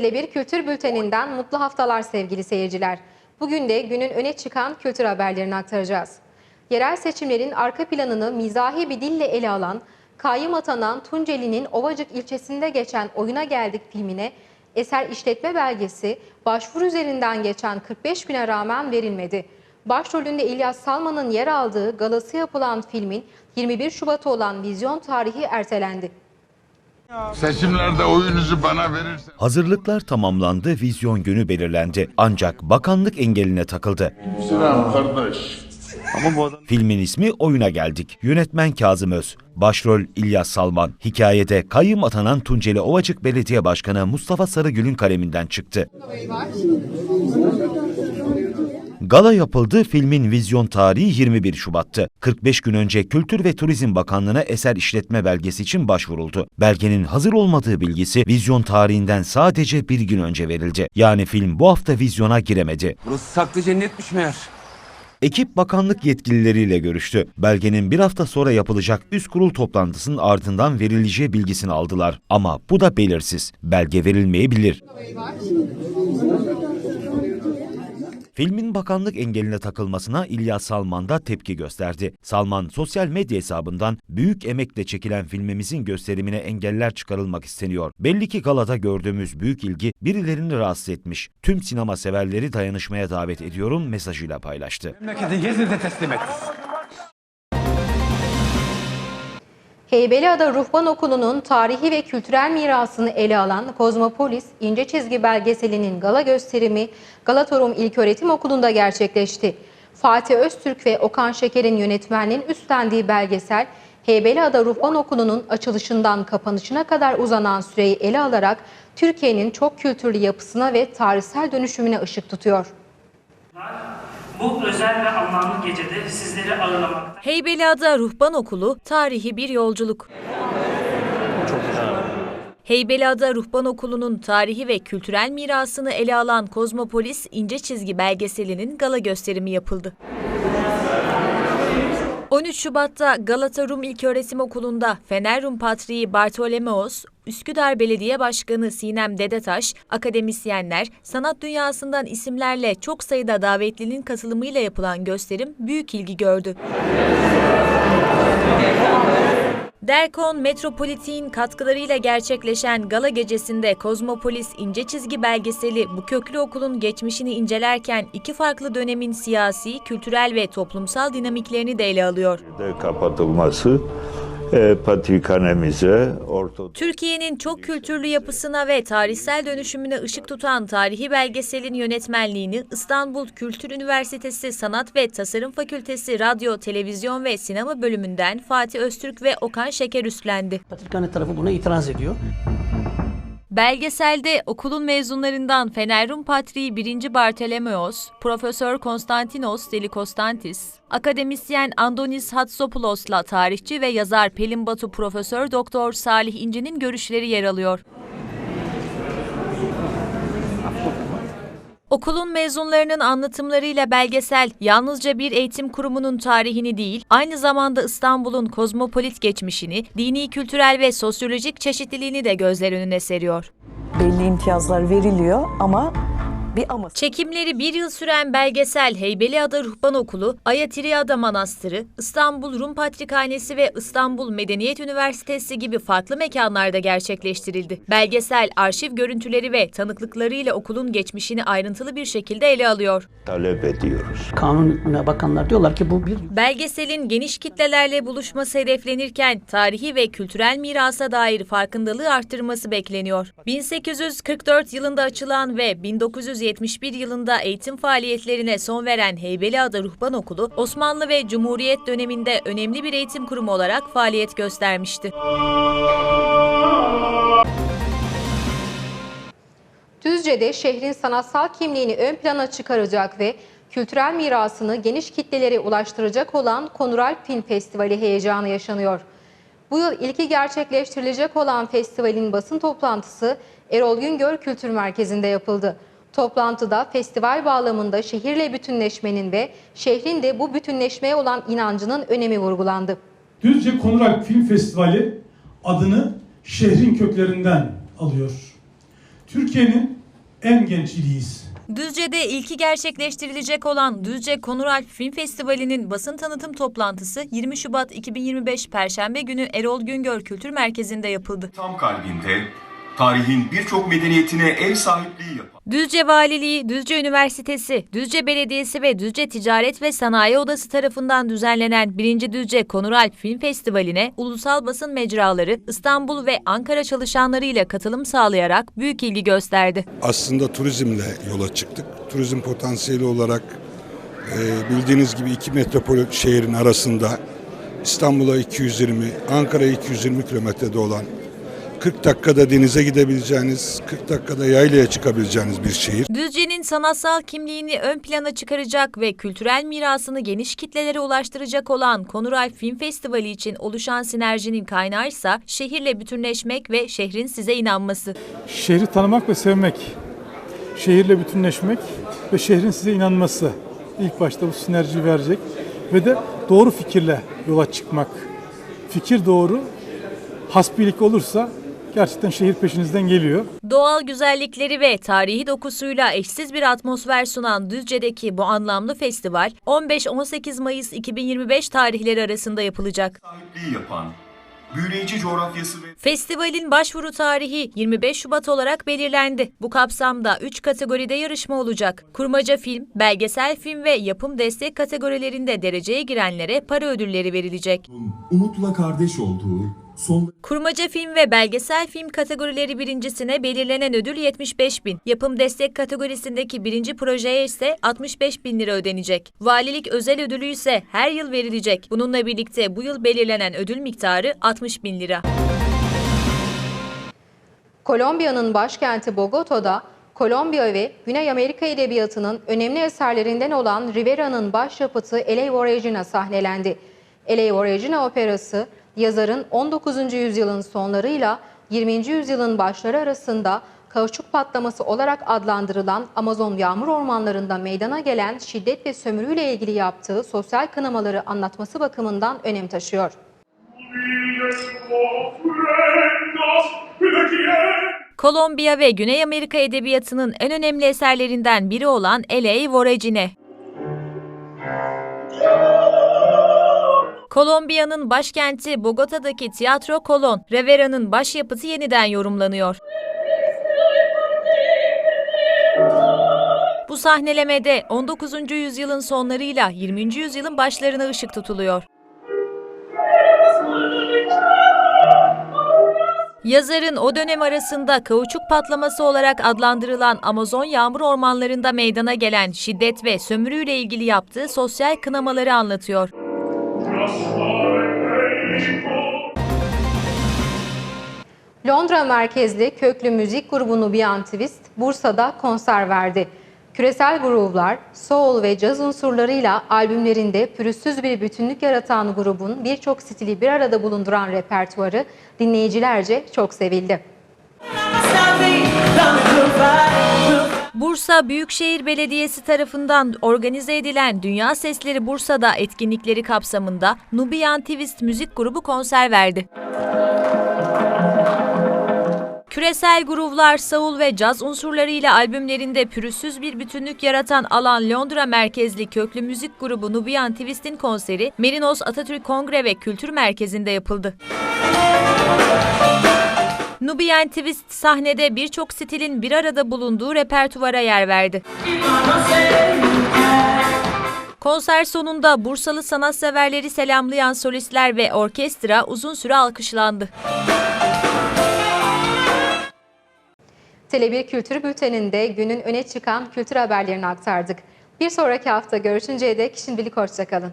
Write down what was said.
Tele1 Kültür Bülteninden mutlu haftalar sevgili seyirciler. Bugün de günün öne çıkan kültür haberlerini aktaracağız. Yerel seçimlerin arka planını mizahi bir dille ele alan, kayyım atanan Tunceli'nin Ovacık ilçesinde geçen Oyuna Geldik filmine eser işletme belgesi başvuru üzerinden geçen 45 güne rağmen verilmedi. Başrolünde İlyas Salman'ın yer aldığı galası yapılan filmin 21 Şubat'ı olan vizyon tarihi ertelendi. Seçimlerde oyunuzu bana verirseniz Hazırlıklar tamamlandı, vizyon günü belirlendi. Ancak bakanlık engeline takıldı. Selam kardeş. Filmin ismi Oyuna Geldik. Yönetmen Kazım Öz. Başrol İlyas Salman. Hikayede kayyım atanan Tunceli Ovacık Belediye Başkanı Mustafa Sarıgül'ün kaleminden çıktı. Gala yapıldı, filmin vizyon tarihi 21 Şubat'tı. 45 gün önce Kültür ve Turizm Bakanlığı'na eser işletme belgesi için başvuruldu. Belgenin hazır olmadığı bilgisi vizyon tarihinden sadece bir gün önce verildi. Yani film bu hafta vizyona giremedi. Burası saklı cennetmiş meğer. Ekip bakanlık yetkilileriyle görüştü. Belgenin bir hafta sonra yapılacak üst kurul toplantısının ardından verileceği bilgisini aldılar. Ama bu da belirsiz. Belge verilmeyebilir. Filmin bakanlık engeline takılmasına İlyas Salman da tepki gösterdi. Salman sosyal medya hesabından büyük emekle çekilen filmimizin gösterimine engeller çıkarılmak isteniyor. Belli ki galada gördüğümüz büyük ilgi birilerini rahatsız etmiş. Tüm sinema severleri dayanışmaya davet ediyorum mesajıyla paylaştı. Memleketi Gezir'de teslim etti. Heybeliada Ruhban Okulu'nun tarihi ve kültürel mirasını ele alan Kozmopolis İnce Çizgi belgeselinin gala gösterimi Galatorum İlköğretim Okulu'nda gerçekleşti. Fatih Öztürk ve Okan Şeker'in yönetmenliğin üstlendiği belgesel Heybeliada Ruhban Okulu'nun açılışından kapanışına kadar uzanan süreyi ele alarak Türkiye'nin çok kültürlü yapısına ve tarihsel dönüşümüne ışık tutuyor. Bu özel ve anlamlı gecede sizleri ağırlamakta. Heybeliada Ruhban Okulu tarihi bir yolculuk. Heybeliada Ruhban Okulu'nun tarihi ve kültürel mirasını ele alan Kozmopolis İnce Çizgi belgeselinin gala gösterimi yapıldı. 13 Şubat'ta Galata Rum İlköğretim Okulu'nda Fener Rum Patriği Bartolomeos, Üsküdar Belediye Başkanı Sinem Dedetaş, akademisyenler, sanat dünyasından isimlerle çok sayıda davetlinin katılımıyla yapılan gösterim büyük ilgi gördü. Derkon Metropolitik'in katkılarıyla gerçekleşen gala gecesinde Kozmopolis İnce Çizgi belgeseli bu köklü okulun geçmişini incelerken iki farklı dönemin siyasi, kültürel ve toplumsal dinamiklerini de ele alıyor. kapatılması patrikhanemize, Ortodoks Türkiye'nin çok kültürlü yapısına ve tarihsel dönüşümüne ışık tutan tarihi belgeselin yönetmenliğini İstanbul Kültür Üniversitesi Sanat ve Tasarım Fakültesi Radyo, Televizyon ve Sinema bölümünden Fatih Öztürk ve Okan Şeker üstlendi. Patrikhane tarafı buna itiraz ediyor. Belgeselde okulun mezunlarından Fener Rum Patriği 1. Bartolomeos, Profesör Konstantinos Delikostantis, akademisyen Andonis Hatsopulos'la tarihçi ve yazar Pelin Batu Profesör Doktor Salih İnci'nin görüşleri yer alıyor. Okulun mezunlarının anlatımlarıyla belgesel yalnızca bir eğitim kurumunun tarihini değil, aynı zamanda İstanbul'un kozmopolit geçmişini, dini, kültürel ve sosyolojik çeşitliliğini de gözler önüne seriyor. belli imtiyazlar veriliyor ama bir ama Çekimleri bir yıl süren belgesel Heybeliada Ruhban Okulu, Ayatriada Manastırı, İstanbul Rum Patrikhanesi ve İstanbul Medeniyet Üniversitesi gibi farklı mekanlarda gerçekleştirildi. Belgesel arşiv görüntüleri ve tanıklıklarıyla okulun geçmişini ayrıntılı bir şekilde ele alıyor. talep ediyoruz. Kanuna bakanlar diyorlar ki bu bir Belgeselin geniş kitlelerle buluşması hedeflenirken tarihi ve kültürel mirasa dair farkındalığı arttırması bekleniyor. 1844 yılında açılan ve 1971 yılında eğitim faaliyetlerine son veren Heybeliada Ruhban Okulu, Osmanlı ve Cumhuriyet döneminde önemli bir eğitim kurumu olarak faaliyet göstermişti. Düzce'de şehrin sanatsal kimliğini ön plana çıkaracak ve kültürel mirasını geniş kitlelere ulaştıracak olan Konural Film Festivali heyecanı yaşanıyor. Bu yıl ilki gerçekleştirilecek olan festivalin basın toplantısı Erol Güngör Kültür Merkezi'nde yapıldı. Toplantıda festival bağlamında şehirle bütünleşmenin ve şehrin de bu bütünleşmeye olan inancının önemi vurgulandı. Düzce Konurak Film Festivali adını şehrin köklerinden alıyor. Türkiye'nin en genç iliyiz. Düzce'de ilki gerçekleştirilecek olan Düzce Konuralp Film Festivali'nin basın tanıtım toplantısı 20 Şubat 2025 Perşembe günü Erol Güngör Kültür Merkezi'nde yapıldı. Tam kalbinde tarihin birçok medeniyetine ev sahipliği yapan Düzce Valiliği, Düzce Üniversitesi, Düzce Belediyesi ve Düzce Ticaret ve Sanayi Odası tarafından düzenlenen 1. Düzce Konuralp Film Festivali'ne ulusal basın mecraları İstanbul ve Ankara çalışanlarıyla katılım sağlayarak büyük ilgi gösterdi. aslında turizmle yola çıktık. Turizm potansiyeli olarak e, bildiğiniz gibi iki metropol şehrin arasında İstanbul'a 220, Ankara'ya 220 kilometrede olan 40 dakikada denize gidebileceğiniz, 40 dakikada yaylaya çıkabileceğiniz bir şehir. Düzce'nin sanatsal kimliğini ön plana çıkaracak ve kültürel mirasını geniş kitlelere ulaştıracak olan Konuralp Film Festivali için oluşan sinerjinin kaynağı ise şehirle bütünleşmek ve şehrin size inanması. Şehri tanımak ve sevmek, şehirle bütünleşmek ve şehrin size inanması ilk başta bu sinerji verecek ve de doğru fikirle yola çıkmak. Fikir doğru, hasbilik olursa gerçekten şehir peşinizden geliyor. Doğal güzellikleri ve tarihi dokusuyla eşsiz bir atmosfer sunan Düzce'deki bu anlamlı festival 15-18 Mayıs 2025 tarihleri arasında yapılacak. sahipliği yapan, büyüleyici coğrafyası ve Festivalin başvuru tarihi 25 Şubat olarak belirlendi. Bu kapsamda 3 kategoride yarışma olacak. Kurmaca film, belgesel film ve yapım destek kategorilerinde dereceye girenlere para ödülleri verilecek. umutla kardeş olduğu, son Kurmaca film ve belgesel film kategorileri birincisine belirlenen ödül 75 bin. Yapım destek kategorisindeki birinci projeye ise 65 bin lira ödenecek. Valilik özel ödülü ise her yıl verilecek. Bununla birlikte bu yıl belirlenen ödül miktarı 60 bin lira. Kolombiya'nın başkenti Bogota'da Kolombiya ve Güney Amerika edebiyatının önemli eserlerinden olan Rivera'nın başyapıtı Eleyvo Regina sahnelendi. Eleyvo Regina operası yazarın 19. yüzyılın sonlarıyla 20. yüzyılın başları arasında kauçuk patlaması olarak adlandırılan Amazon yağmur ormanlarında meydana gelen şiddet ve sömürüyle ilgili yaptığı sosyal kınamaları anlatması bakımından önem taşıyor. Kolombiya ve Güney Amerika edebiyatının en önemli eserlerinden biri olan L.A. Voragine. Kolombiya'nın başkenti Bogota'daki Tiyatro Colón, Revera'nın başyapıtı yeniden yorumlanıyor. Bu sahnelemede 19. yüzyılın sonlarıyla 20. yüzyılın başlarına ışık tutuluyor. Yazarın o dönem arasında kauçuk patlaması olarak adlandırılan Amazon yağmur ormanlarında meydana gelen şiddet ve sömürüyle ilgili yaptığı sosyal kınamaları anlatıyor. Londra merkezli köklü müzik grubu Nubian Twist Bursa'da konser verdi. Küresel groove'lar, soul ve caz unsurlarıyla albümlerinde pürüzsüz bir bütünlük yaratan grubun birçok stili bir arada bulunduran repertuarı dinleyicilerce çok sevildi. Bursa Büyükşehir Belediyesi tarafından organize edilen Dünya Sesleri Bursa'da etkinlikleri kapsamında Nubian Twist müzik grubu konser verdi. Küresel groove'lar, soul ve caz unsurlarıyla albümlerinde pürüzsüz bir bütünlük yaratan alan Londra merkezli köklü müzik grubu Nubian Twist'in konseri Merinos Atatürk Kongre ve Kültür Merkezi'nde yapıldı. Nubian Twist sahnede birçok stilin bir arada bulunduğu repertuvara yer verdi. Konser sonunda Bursalı sanatseverleri selamlayan solistler ve orkestra uzun süre alkışlandı. Tele1 Kültür Bülteni'nde günün öne çıkan kültür haberlerini aktardık. Bir sonraki hafta görüşünceye dek şimdilik hoşçakalın.